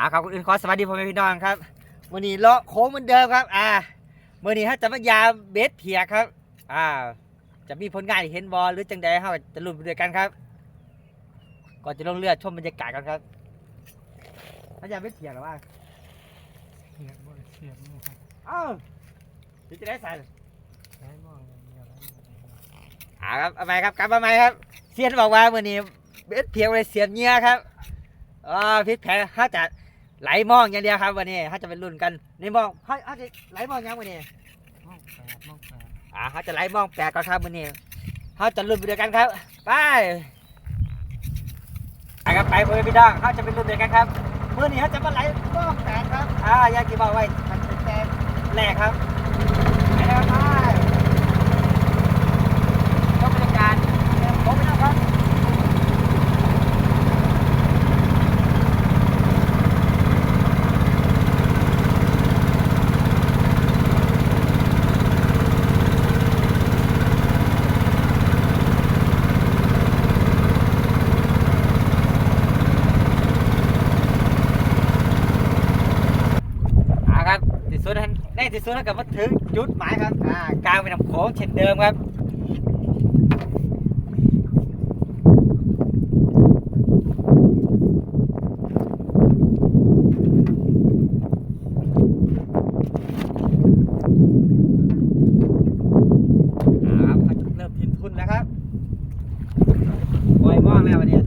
อ่าครับคนอื่นขอสวัสดีพ่อแม่พี่น้องครับวันนี้เลาะโค้งเหมือนเดิมครับ อ่าวันนี้ถ้าจะมายามเบสเพียครับ อ่า จะมีผลงานให้เห็นบอลหรือจังใดเฮาจะลุ้นไปด้วยกันครับ ก่อนจะลงเรือชมบรรยากาศกันครับถ้ายามเบสเพียหรือว่าเสียบบริเสียบนี่ครับอ้าวหรือจะได้ใส่ใช้มองอย่างเดียวแล้วมันจะได้อ่าครับเอาไหมครับกลับมาใหม่ครับเซียนบอกว่าวันนี้เบสเพียเลยเสียบเหงื่อครับอ่าพิษแผลถ้าจะ ไหลมองอย่างเดียวครับวันนี้ถ้าจะเป็นรุ่นกันในมองถ้าถ้าจะไหลมองยังวันนี้มองแปดมองแปดอ่าเขาจะไล่มองแปลกก่อนครับวันนี้เขาจะลุ้นไปด้วยกันครับไปไปครับไปเพื่อนพี่น้องเขาจะเป็นลุ้นด้วยกันครับเมื่อนี้เขาจะมาไล่มองแปลกครับอ่าอย่างที่บอกไว้มันเป็นแปลกแรกครับไปแล้วไปก็บรรยากาศผมไปแล้วครับ อ่าครับที่สุดนั้นใน ที่สุดนั้นก็มาถึงจุดหมายครับอ่ากลางเป็นลำโขงเช่นเดิมครับอ่าครับเริ่มทิ้นทุนแล้วครับปล่อยมองแล้ววันนี้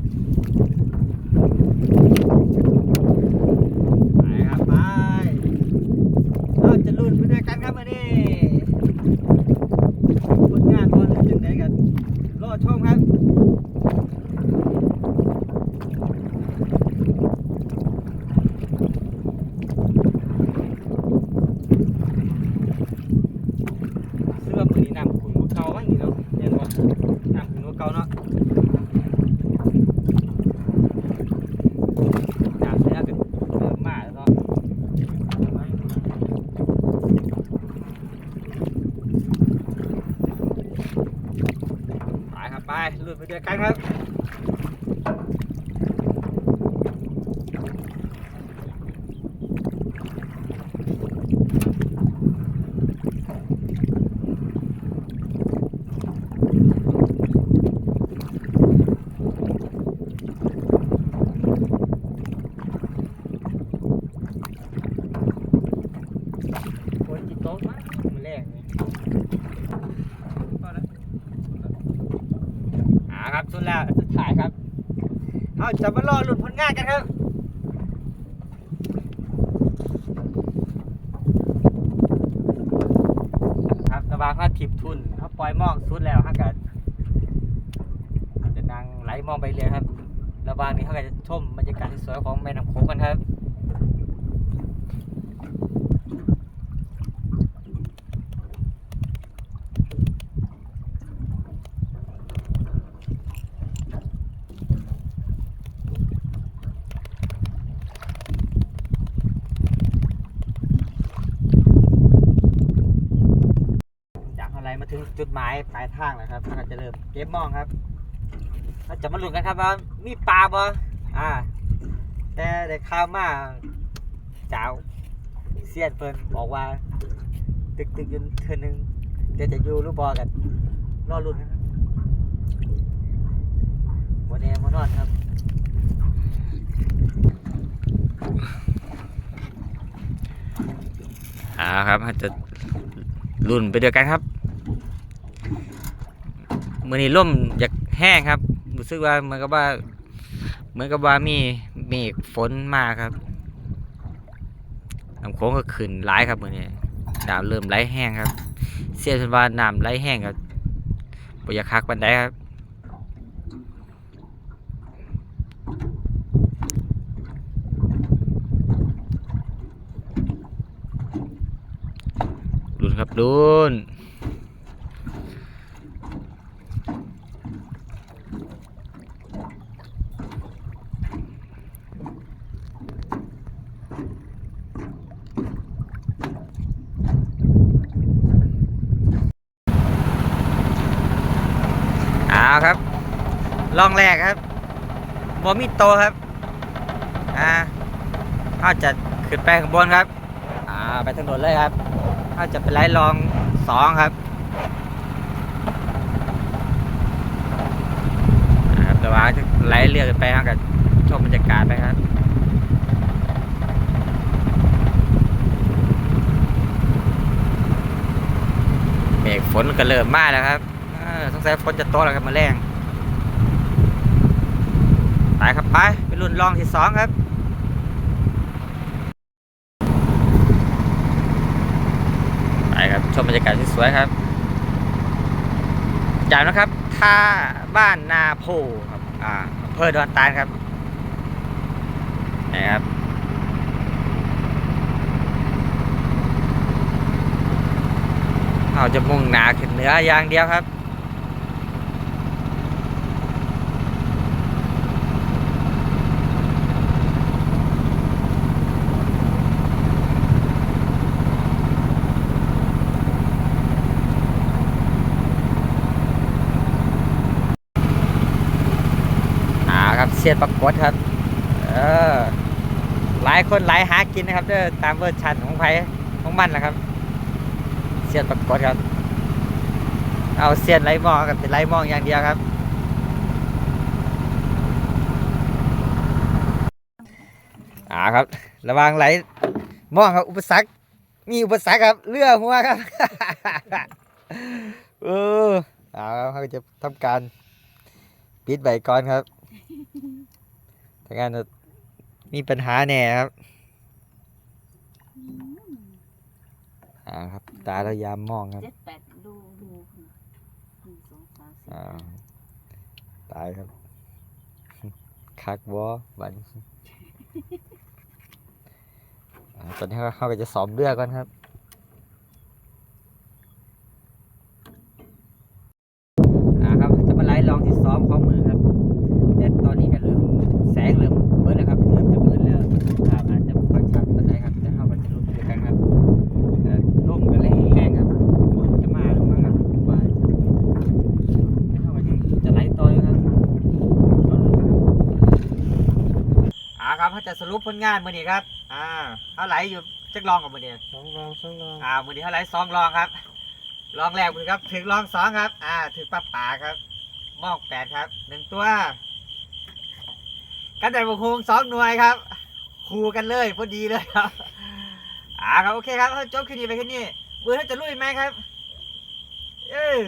ไปครับไปเราจะลุ้นไปด้วยกันครับวันนี้ผลงานบอลจังไดกันรอชมครับเสื้อมือนี้น้ำขุ่นกว่าเก่าบ้างอีกเนาะเห็นบ่น้ำขุ่นกว่าเก่าเนาะ น้ำเสื้อก็เริ่มมาแล้วเนาะไปครับไปลุยไปด้วยกันครับฝนจิตตกมามือแรกเลยพอแล้ว อ่าครับสุดแล้วสุดท้ายครับ เราจะมารอหลุดผลงานกันครับครับระว่างเขาทิบทุนเขาปล่อยมองสุดแล้วเขาก็จะนั่งไหลมองไปเลยครับระวางนี้เขาก็จะชมบรรยากาศที่สวยของแม่น้ำโขงกันครับ จากอะไรมาถึง จุดหมายปลายทางแล้วครับเราก็จะเริ่มเก็บมองครับเราจะมาลุ้นกันครับว่ามีปลาบ่อ่า แต่ได้ข่าวมาจ้าวเซียนเพิ่นบอกว่า ตึกตึกยืนเทือนึงเดี๋ยวจะอยู่รือบ่กันรอลุ้นนะครับวันนี้มานอนครับอ่าครับจะรุ่นไปเดียวกันครับ มือนี้ร่มอยากแห้งครับรู้สึกว่าเหมือนกับว่าเหมือนกับว่ามีเมฆฝนมาครับน้ำโค้งก็ขึ้นหลายครับมือนี้น้ำเริ่มไหลแห้งครับ เสียจนว่าน้ำไหลแห้งครับปอยากคักบันไดครับรุนครับรุนเอาครับ ลองแรกครับบอมีโตครับ อ่าถ้าจะขึ้นไปข้างบนครับ อ่า ไปถนนเลยครับถ้าจะไปไล่ลองสองครับนะครับแต่ว่าไล่เรือกันไปครับกับชมบรรยากาศไปครับเมฆฝนก็เริ่มมาแล้วครับสงสัยฝนจะตกแล้วครับมาแรง ไปครับไปไปรุ่นลองที่สองครับไปครับชมบรรยากาศที่สวยครับจากนะครับท่าบ้านนาโพครับอ่าอำเภอดอนตาลครับนี่ครับเราจะมุ่งหนาขึ้นเหนืออย่างเดียวครับ เสียปรากฏครับเออหลายคนหลายหากินนะครับเด้อตามเวอร์ชันของไผของมันแหละครับ เสียนปรากฏครับ เอาเสียนไล่มองกับเป็นไล่มองอย่างเดียวครับอ่าครับ ระวังไหลมองครับอุปสรรคมีอุปสรรคครับเรือหัวครับเออเอาครับเขาจะทำการปิดใบก่อนครับ ถ้างั้นจะมีปัญหาแน่ครับอ่าครับ ตาเรายามมองครับเจ็ดแปดดูดูหนึ่งสองสามสี่อ่าตายครับ คักวอบันอ่าตอนนี้เขาเขาก็จะซ้อมเรือก่อนครับอ่าครับจะมาไล่ลองที่ซ้อมข้อมือครับ แต่ตอนนี้ก็เริ่มแสงเริ่มเบิดแล้วครับ เริ่มจะเบิดแล้วครับอาจจะฟังชัดปันไดครับแต่เข้ากันจะลุ้นด้วยกันครับเอ่อร่มกันแรงแห้งครับฝนจะมาหรือไม่ครับว่า เข้ามาที่จะไล่ต่อยครับอ่า ครับเขาจะสรุปผลงานมือนี้ครับ อ่าเขาไหลอยู่จักลองกับมือนี้สองรองสองรองอ่ามือนี้เขาไหลสองลองครับลองแรกมือครับถึงลองสองครับ อ่าถึงป้าป่าครับมอกแปดครับหนึ่งตัวกันแต่บุคงสองหน่วยครับคู่กันเลยพอดีเลยครับ อ่าครับโอเคครับจบคลิปนี้ไปแค่นี้มือท่านจะลุยไหมครับ เออ